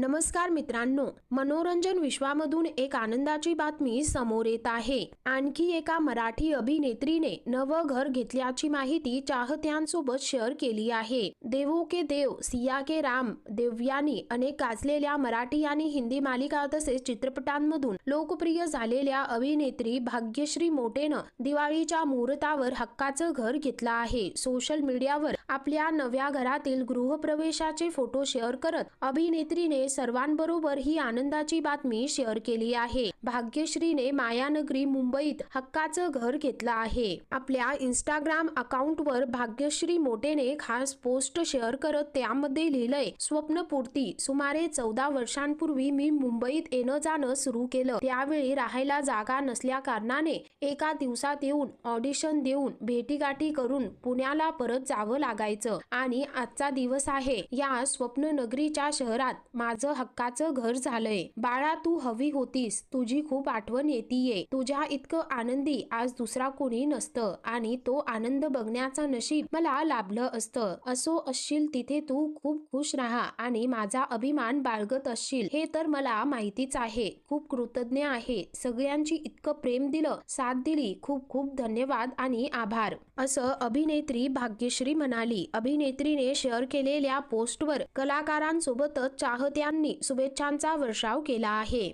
नमस्कार मित्रांनो मनोरंजन विश्वामधून एक आनंदाची बातमी समोर येत आहे. आणखी एका मराठी अभिनेत्रीने नवं घर घेतल्याची माहिती चाहत्यांसोबत शेअर केली आहे. देवो के देव सिया के राम देव्यानी अनेक गाजलेल्या मराठी आणि हिंदी मालिका तसेच चित्रपटांमधून लोकप्रिय झालेल्या अभिनेत्री भाग्यश्री मोटेनं दिवाळीच्या मुहूर्तावर हक्काचं घर घेतलं आहे. सोशल मीडियावर आपल्या नव्या घरातील गृहप्रवेशाचे फोटो शेअर करत अभिनेत्रीने सर्वांबरोबर ही आनंदाची बातमी शेअर केली आहे. भाग्यश्रीने मायानगरी मुंबईत हक्काचं घर घेतलं आहे. आपल्या इंस्टाग्राम अकाउंटवर भाग्यश्री मोटेने खास पोस्ट शेअर करत त्यामध्ये लिहिलंय स्वप्नपूर्ती सुमारे चौदा वर्षांपूर्वी मी मुंबईत येणं जाणं सुरू केलं. त्यावेळी राहायला जागा नसल्या कारणाने एका दिवसात येऊन ऑडिशन देऊन भेटीगाठी करून पुण्याला परत जावं लागायचं. आणि आजचा दिवस आहे. या स्वप्न नगरीच्या शहरात माझं हक्काचं घर झालंय. बाळा तू हवी होतीस. तुझी खूप आठवण येतीये. तुझ्या इतकं आनंदी आज दुसरा कोणी नसतं आणि तो आनंद बघण्याचं नशीब मला लाभलं असतं. असो असशील तिथे तू खूप खुश राहा आणि माझा अभिमान बाळगत असशील. हे तर मला माहितीच आहे. खूप कृतज्ञ आहे. सगळ्यांची इतकं प्रेम दिलं साथ दिली. खूप खूप धन्यवाद आणि आभार. असं अभिनेत्री भाग्यश्री म्हणाली. अभिनेत्रीने शेअर केलेल्या पोस्टवर कलाकारांसोबतच त्यांनी शुभेच्छांचा वर्षाव केला आहे.